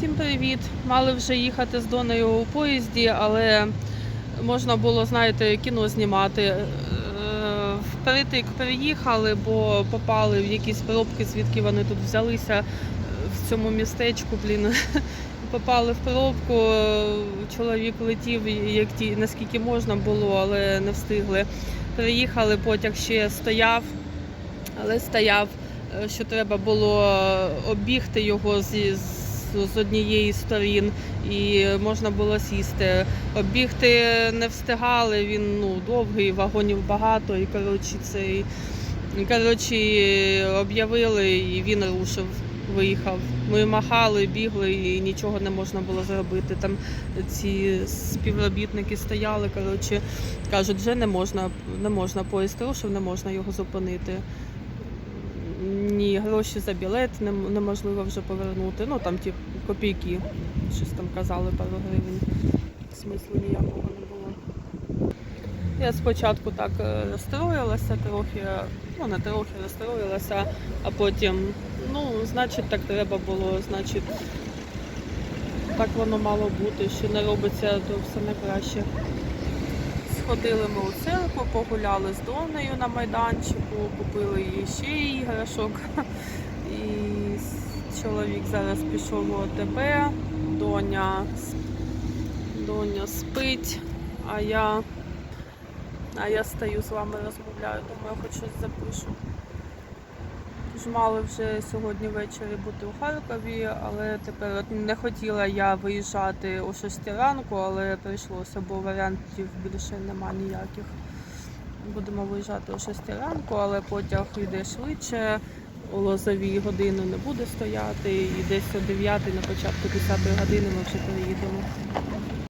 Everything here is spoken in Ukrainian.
Всім привіт! Мали вже їхати з Донею у поїзді, але можна було, знаєте, кіно знімати. Е, Впритик приїхали, бо попали в якісь пробки, звідки вони тут взялися е, в цьому містечку. Блін. Попали в пробку. е, Чоловік летів, як ті, наскільки можна було, але не встигли. Приїхали, потяг ще стояв, але стояв е, що треба було оббігти його з, з, однієї сторін і можна було сісти. Оббігти не встигали, він ну, довгий, вагонів багато, і коротше, цей, коротше, об'явили, і він рушив. Виїхав. Ми махали, бігли і нічого не можна було зробити. Там ці співробітники стояли, коротше, кажуть, вже не можна, не можна поїзд рушив, не можна його зупинити. Ні, гроші за білет неможливо вже повернути. Ну там ті копійки, щось там казали, пару гривень. Смислу ніякого не було. Я спочатку так е, розстроїлася трохи, ну не трохи розстроїлася, а потім, ну, значить, так треба було, значить, так воно мало бути, що не робиться, то все найкраще. Сходили ми у церкву, погуляли з Донею на майданчику, купили їй ще іграшок. І чоловік зараз пішов у ОТБ, доня, доня спить, а я, а я стою з вами розмовляю, думаю, хоч щось запишу. Тож мали вже сьогодні ввечері бути у Харкові, але тепер от не хотіла я виїжджати о 6 ранку, але прийшлося, бо варіантів більше нема ніяких. Будемо виїжджати о 6 ранку, але потяг йде швидше. У лозовій годину не буде стояти, і десь о 9 на початку 10 години ми вже приїдемо.